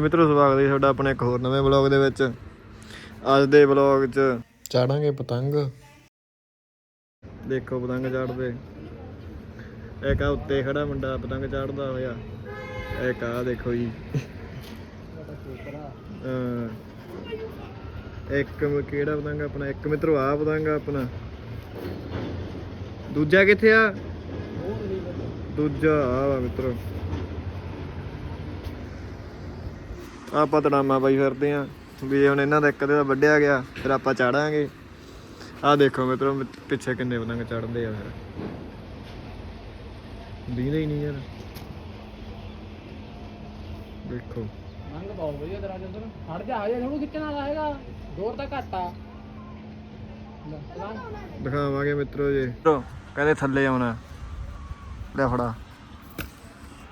ਮਿੱਤਰੋ ਸਵਾਗਤ ਹੈ ਤੁਹਾਡਾ ਆਪਣੇ ਇੱਕ ਹੋਰ ਨਵੇਂ ਬਲੌਗ ਦੇ ਵਿੱਚ। ਅੱਜ ਦੇ ਬਲੌਗ 'ਚ ਚਾੜਾਂਗੇ ਪਤੰਗ। ਦੇਖੋ ਪਤੰਗ ਚੜਦੇ। ਇੱਕ ਆ ਉੱਤੇ ਖੜਾ ਮੁੰਡਾ ਪਤੰਗ ਚੜਦਾ ਹੋਇਆ। ਇੱਕ ਆ ਦੇਖੋ ਜੀ। ਇੱਕ ਕਿਹੜਾ ਪਤੰਗ ਆਪਣਾ? ਇੱਕ ਮਿੱਤਰੋ ਆ ਪਤੰਗ ਆਪਣਾ। ਦੂਜਾ ਕਿੱਥੇ ਆ? ਦੂਜਾ ਆ ਵਾ ਮਿੱਤਰੋ। ਆਪਾਂ ਤੜਾਮਾ ਬਾਈ ਫਿਰਦੇ ਆ। ਵੀ ਹੁਣ ਇਹਨਾਂ ਦਾ ਇੱਕ ਅੱਧੇ ਦਾ ਵੱਢਿਆ ਗਿਆ ਫਿਰ ਆਪਾਂ ਚਾੜਾਂਗੇ। ਆਹ ਦੇਖੋ ਮਿੱਤਰੋ ਪਿੱਛੇ ਕਿੰਨੇ ਪਤੰਗ ਚੜਦੇ ਆ ਫਿਰ। ਦੀਦੇ ਹੀ ਨਹੀਂ ਯਾਰ। ਦੇਖੋ। ਮੰਗ ਬਹੁਤ ਵਧੀਆ ਤੇਰਾ ਜਦੋਂ ਹਟ ਜਾ ਹਜੇ ਥੋੜੂ ਖਿੱਚਣ ਵਾਲਾ ਹੈਗਾ। ਜ਼ੋਰ ਤਾਂ ਘੱਟ ਆ। ਦਿਖਾਵਾਂਗੇ ਮਿੱਤਰੋ ਜੀ। ਮਿੱਤਰੋ ਕਹਿੰਦੇ ਥੱਲੇ ਆਉਣਾ। ਲੈ ਫੜਾ।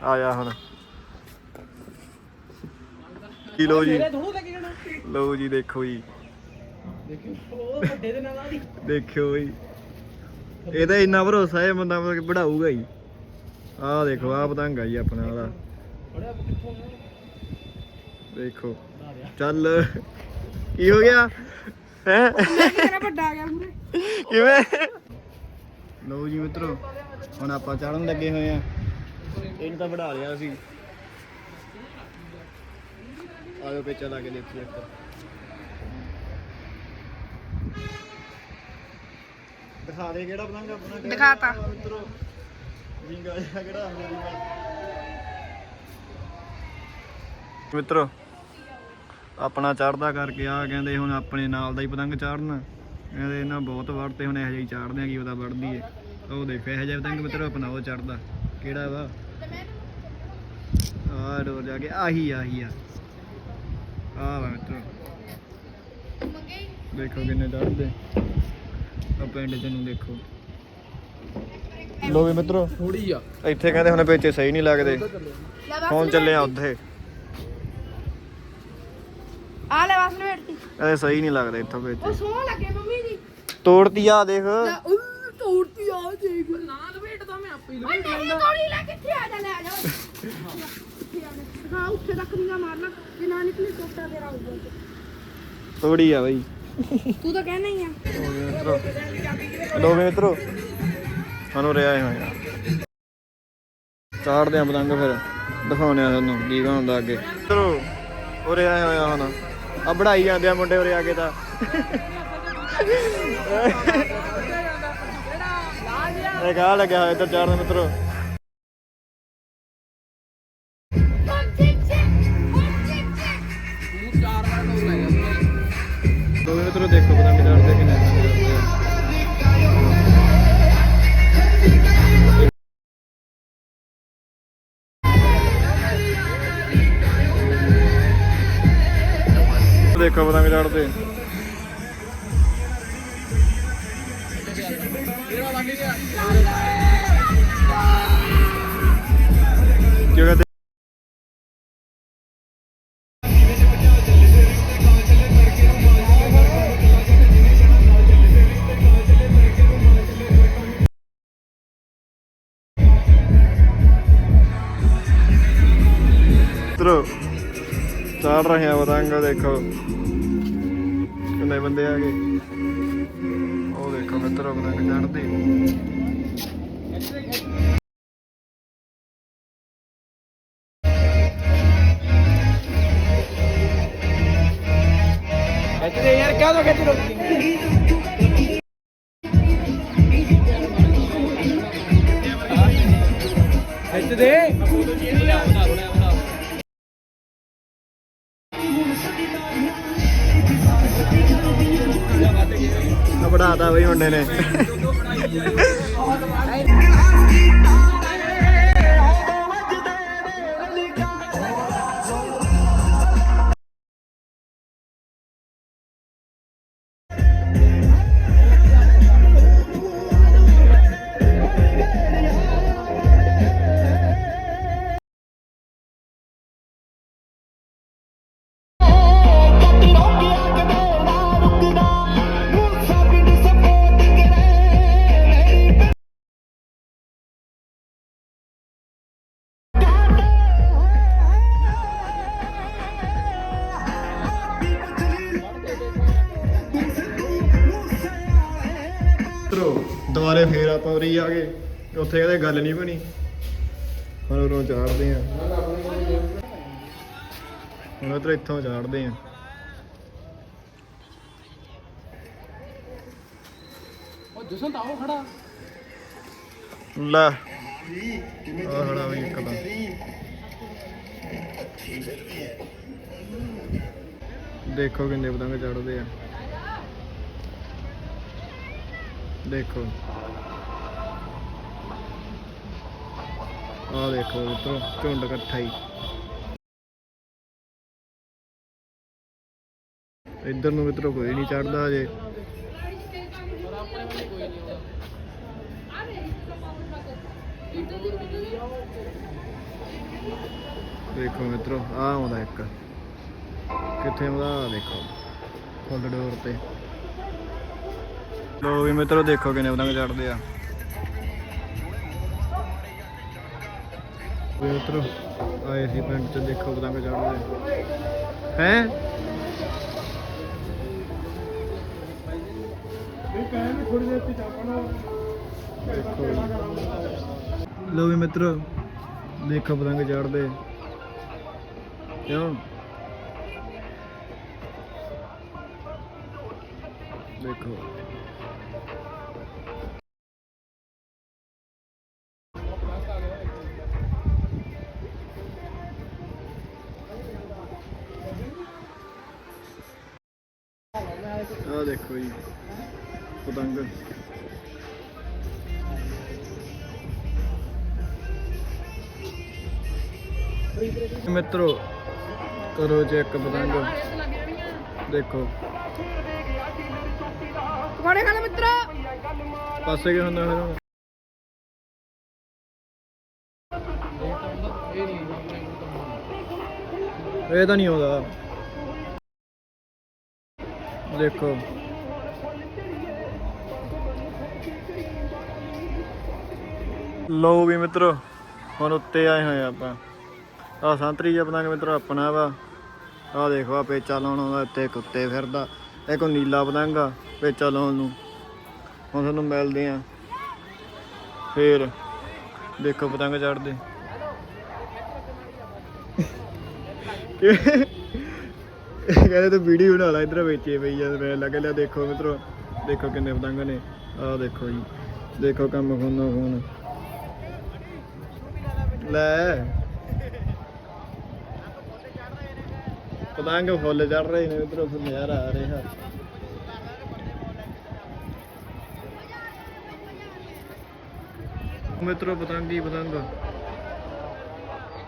ਆ ਜਾ ਹੁਣ। ਕੀ ਲੋ ਜੀ। ਲਓ ਜੀ ਦੇਖੋ ਜੀ। ਦੇਖੀ ਆਦੀ ਦੇਖਿਓ ਜੀ ਇਹਦਾ ਇੰਨਾ ਭਰੋਸਾ ਹੈ ਬੰਦਾ ਮਤਲਬ ਕਿ ਵਧਾਊਗਾ ਹੀ। ਆਹ ਦੇਖੋ ਆਹ ਪਤੰਗ ਆ ਜੀ ਆਪਣਾ ਕਿੱਥੋਂ ਦੇਖੋ। ਚੱਲ। ਕੀ ਹੋ ਗਿਆ? ਹੈ? ਵੱਡਾ ਆ ਗਿਆ ਮੂਰੇ ਕਿਵੇਂ? ਲਓ ਜੀ ਮਿੱਤਰੋ ਹੁਣ ਆਪਾਂ ਚੜਨ ਲੱਗੇ ਹੋਏ ਆ। ਇਹਨੂੰ ਤਾਂ ਵੜਾ ਲਿਆ ਸੀ। ਆਇਓ ਪੇ ਚਲਾ ਕੇ ਦੇਖੀਏ ਇੱਕ। ਦਿਖਾ ਦੇ ਕਿਹੜਾ ਪਤੰਗ ਆਪਣਾ ਦਿਖਾਤਾ। ਮਿੱਤਰੋ ਵਿੰਗਾ ਜਿਹਾ ਕਿਹੜਾ ਹੁੰਦਾ ਮਿੱਤਰੋ ਆਪਣਾ ਚੜਦਾ ਕਰਕੇ ਆ ਕਹਿੰਦੇ ਹੁਣ ਆਪਣੇ ਨਾਲ ਦਾ ਹੀ ਪਤੰਗ ਚਾੜਨਾ ਕਹਿੰਦੇ ਇਹਨਾਂ ਬਹੁਤ ਵੜਤੇ ਹੁਣ ਇਹੋ ਜਿਹੀ ਚਾੜਦੇ ਆ ਕੀ ਪਤਾ ਵੜਦੀ ਏ। ਉਹ ਦੇਖੋ ਇਹੋ ਜਿਹਾ ਪਤੰਗ ਮਿੱਤਰੋ ਆਪਣਾ ਉਹ ਚੜਦਾ ਕਿਹੜਾ ਵਾ? ਆ ਡੋਰ ਜਾ ਕੇ ਆਹੀ ਆਹੀ ਆ। ਆ ਵਾ ਮਿੱਤਰੋ। ਦੇਖੋ ਕਿੰਨੇ ਚੜਦੇ ਆ ਪਿੰਡ ਚ ਨੂੰ ਦੇਖੋ। ਲੋ ਵੀ ਮਿੱਤਰੋ ਥੋੜੀ ਆ। ਇੱਥੇ ਕਹਿੰਦੇ ਹੁਣ ਪੇਚੇ ਸਹੀ ਨਹੀਂ ਲੱਗਦੇ। ਹੁਣ ਚੱਲੇ ਆ ਉੱਥੇ। ਆ ਲੈ ਬਸ ਲਵੇਟਤੀ ਕਹਿੰਦੇ ਸਹੀ ਨਹੀਂ ਲੱਗਦੇ ਇੱਥੋਂ ਪੇਚੇ ਸੋਹ ਲੱਗੇ ਮੰਮੀ ਦੀ ਤੋੜਤੀ ਆ ਦੇਖ। ਉਹ ਤੋੜਤੀ ਆ ਦੇਖ। ਨਾ ਲਪੇਟਦਾ ਮੈਂ ਆਪੇ ਤੋੜੀ ਲੈ ਕਿੱਥੇ ਆ ਜਾ ਲੈ ਆ ਜਾ ਹਾਂ ਉੱਥੇ ਤੱਕ ਨਹੀਂ ਨਾ ਮਾਰਨਾ ਜੇ ਨਾ ਨਿਕਲੀ ਟੋਟਾ ਤੇਰਾ ਹੋਊਗਾ ਤੋੜੀ ਆ ਬਈ। ਤੂੰ ਤਾਂ ਕਹਿਣਾ ਹੀ ਆ। ਲੋ ਮਿੱਤਰੋ ਸਾਨੂੰ ਰਿਆ ਹੋਇਆ ਚਾੜਦੇ ਆ ਪਤੰਗ ਫਿਰ। ਦਿਖਾਉਣੇ ਆ ਤੁਹਾਨੂੰ ਕੀ ਹੁੰਦਾ ਅੱਗੇ। ਮਿੱਤਰੋ ਉਰੇ ਆਏ ਹੋਇਆ ਹੁਣ। ਆ ਬੜਾਈ ਜਾਂਦੇ ਆ ਮੁੰਡੇ ਉਰੇ ਆ ਕੇ ਤਾਂ। ਇਹ ਕਾ ਲੱਗਿਆ ਹੋਇਆ ਇੱਧਰ ਚਾੜਨ ਮਿੱਤਰੋ। ਲੋ ਵੀ ਮਿੱਤਰੋ ਦੇਖੋ ਪਤੰਗ ਚਾੜਦੇ ਕਿੰਨੇ ਚੜ ਰਹੇ ਆ ਪਤੰਗ ਦੇਖੋ। ਕਿੰਨੇ ਬੰਦੇ ਆ ਗਏ ਉਹ ਦੇਖੋ ਮਿੱਤਰੋ ਪਤੰਗ ਚੜਦੇ ਖਿੱਚਦੇ ਯਾਰ ਕਾਹਦੋਂ ਖਿੱਚ ਰੋ ਖਿੱਚਦੇ। ਮੁੰਡੇ ਨੇ। ਦੁਬਾਰੇ ਫੇਰ ਆਪਾਂ ਉਰੀ ਆ ਗਏ। ਉੱਥੇ ਕਹਿੰਦੇ ਗੱਲ ਨਹੀਂ ਬਣੀ। ਹੁਣ ਉਰੋਂ ਚਾੜਦੇ ਆ। ਹੁਣ ਉਧਰ ਇੱਥੋਂ ਚਾੜਦੇ ਆ। ਉਹ ਜਸਨ ਤਾਂ ਉਹ ਖੜਾ। ਲੈ। ਆ ਖੜਾ ਵੀ ਇੱਕ ਤਾਂ। ਦੇਖੋ ਕਿੰਨੇ ਪਤੰਗ ਚੜਦੇ ਆ। ਦੇਖੋ। ਆ ਦੇਖੋ ਮਿੱਤਰੋ, ਝੁੰਡ ਇਕੱਠਾ ਹੀ। ਇੱਧਰ ਨੂੰ ਮਿੱਤਰੋ ਕੋਈ ਨਹੀਂ ਚੜਦਾ ਅਜੇ ਆਉਂਦਾ ਇੱਕ ਦੇਖੋ ਮਿੱਤਰੋ ਆ ਆਉਂਦਾ ਇੱਕ। ਕਿੱਥੇ ਆਉਂਦਾ? ਦੇਖੋ। ਫੁੱਲ ਡੋਰ ਤੇ। ਲੋ ਵੀ ਮਿੱਤਰੋ ਦੇਖੋ ਕਿੰਨੇ ਪਤੰਗ ਚੜਦੇ ਆ। ਮਿੱਤਰੋ, ਆਏ ਸੀ ਪਿੰਡ ਚ, ਦੇਖੋ ਪਤੰਗ ਚੜਦੇ ਹੈ? ਲੋ ਵੀ ਮਿੱਤਰੋ, ਦੇਖੋ ਪਤੰਗ ਚੜਦੇ ਕਿਉਂ? ਦੇਖੋ। ਆ ਦੇਖੋ ਜੀ ਪਤੰਗ। ਮਿੱਤਰੋ ਕਰੋ ਚੈੱਕ ਪਤੰਗ। ਦੇਖੋ। ਕੋੜੇ ਖਾਲੇ ਮਿੱਤਰਾ। ਪਾਸੇ ਕਿ ਹੁੰਦਾ ਫਿਰ? ਇਹ ਇਹ ਤਾਂ ਨਹੀਂ ਆਉਂਦਾ। ਦੇਖੋ। ਲੋ ਵੀ ਮਿੱਤਰੋ, ਹੁਣ ਉੱਤੇ ਆਏ ਹੋਏ ਆ ਆਪਾਂ। ਆ ਸੰਤਰੀ ਜਿਹਾ ਪਤੰਗ ਮਿੱਤਰੋ, ਆਪਣਾ ਵਾ। ਆ ਦੇਖੋ ਆ ਪੇਚਾ ਲਾਉਣ ਆਉਂਦਾ ਇੱਥੇ ਕੁੱਤੇ ਫਿਰਦਾ, ਇੱਕ ਉਹ ਨੀਲਾ ਪਤੰਗ ਆ। ਪੇਚਾ ਲਾਉਣ ਨੂੰ। ਹੁਣ ਤੁਹਾਨੂੰ ਮਿਲਦੇ ਆ ਫੇਰ ਦੇਖੋ ਪਤੰਗ ਚੜਦੇ ਕਹਿੰਦੇ ਤੂੰ ਵੀਡੀਓ ਬਣਾ ਲੈ, ਇਧਰ ਵੇਚੇ ਪਈ ਆ। ਮੈਂ ਲੱਗ ਲਿਆ, ਦੇਖੋ ਮਿੱਤਰੋ, ਦੇਖੋ ਕਿੰਨੇ ਪਤੰਗ ਨੇ। ਆਹ ਦੇਖੋ ਜੀ, ਦੇਖੋ ਕੰਮ ਖੋਨਾ ਖੋਨ ਲੈ। ਪਤੰਗ ਫੁੱਲ ਚੜ ਰਹੇ ਨੇ ਮਿੱਤਰੋ, ਫਿਰ ਨਜ਼ਾਰਾ ਆ ਰਿਹਾ। ਮਿੱਤਰੋ ਪਤੰਗ ਹੀ ਪਤੰਗ।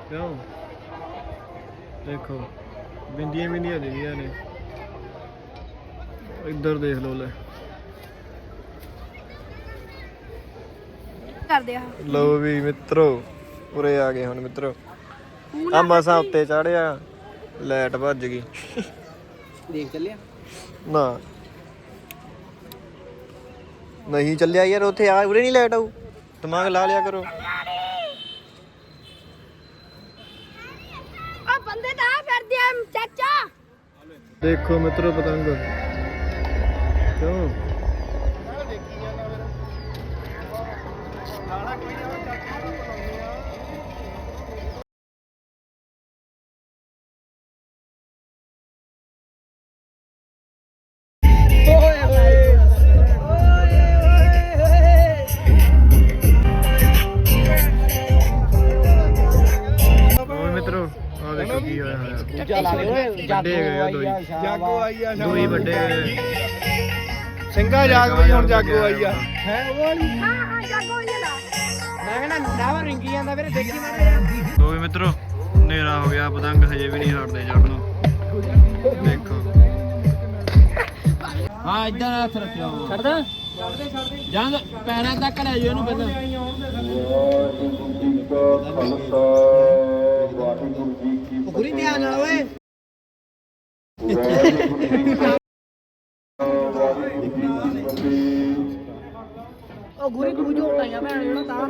ਕਿਉਂ ਦੇਖੋ ਬਿੰਦੀਆਂ ਬਿੰਦੀਆਂ ਦਿੰਦੀਆਂ ਨੇ। ਇੱਧਰ ਦੇਖ ਲਓ ਲੈ। ਕਰਦੇ ਆ। ਲਓ ਵੀ ਮਿੱਤਰੋ ਉਰੇ ਆ ਗਏ ਹੁਣ ਮਿੱਤਰੋ। ਆ ਮਸਾਂ ਉੱਤੇ ਚੜਿਆ ਲਾਈਟ ਭੱਜ ਗਈ। ਦੇਖ ਚੱਲਿਆ? ਨਾ। ਨਹੀਂ ਚੱਲਿਆ ਯਾਰ ਉੱਥੇ ਆ ਉਰੇ ਨਹੀਂ ਲਾਈਟ ਆਊ। ਦਿਮਾਗ ਲਾ ਲਿਆ ਕਰੋ। ਆ ਬੰਦੇ ਤਾਂ ਆ ਫਿਰਦੇ ਆ ਚਾਚਾ। ਦੇਖੋ ਮਿੱਤਰੋ ਪਤੰਗ। ਕਿਉਂ? ਵੱਡੇ ਹੈਗੇ ਆ ਦੋਈ ਜਾਗੋ ਆਈ ਆ ਦੋਈ ਵੱਡੇ। ਸਿੰਘਾ ਜਾਗ ਬਈ ਹੁਣ ਜਾਗੋ ਆਈ ਆ। ਹੈ ਉਹ ਵਾਲੀ। ਹਾਂ ਹਾਂ ਜਾਗੋ ਇਹ ਲਾ ਮੈਂ ਕਹਿੰਦਾ ਨਾਵਾ ਰਿੰਗੀ ਜਾਂਦਾ ਵੀਰੇ ਦੇਖੀ ਮਾਰੇ ਯਾਰ ਲੋ ਵੀ ਮਿੱਤਰੋ ਹਨੇਰਾ ਹੋ ਗਿਆ ਪਤੰਗ ਹਜੇ ਵੀ ਨਹੀਂ ਹਟਦੇ ਚੜਨੋਂ ਦੇਖੋ। ਹਾਂ ਇਦਾਂ ਹੱਥ ਰੱਖਿਓ। ਛੱਡਦਾ? ਜੰਗ ਪੈਰਾਂ ਤੱਕ ਲੈ ਜਾਓ ਇਹਨੂੰ ਪਹਿਲਾਂ ਗੁਰੀ ਧਿਆਨ ਨਾਲ ਓਏ। ਉਹ ਗੁਰੀ ਤੂੰ ਜੋ ਉਟਾਇਆ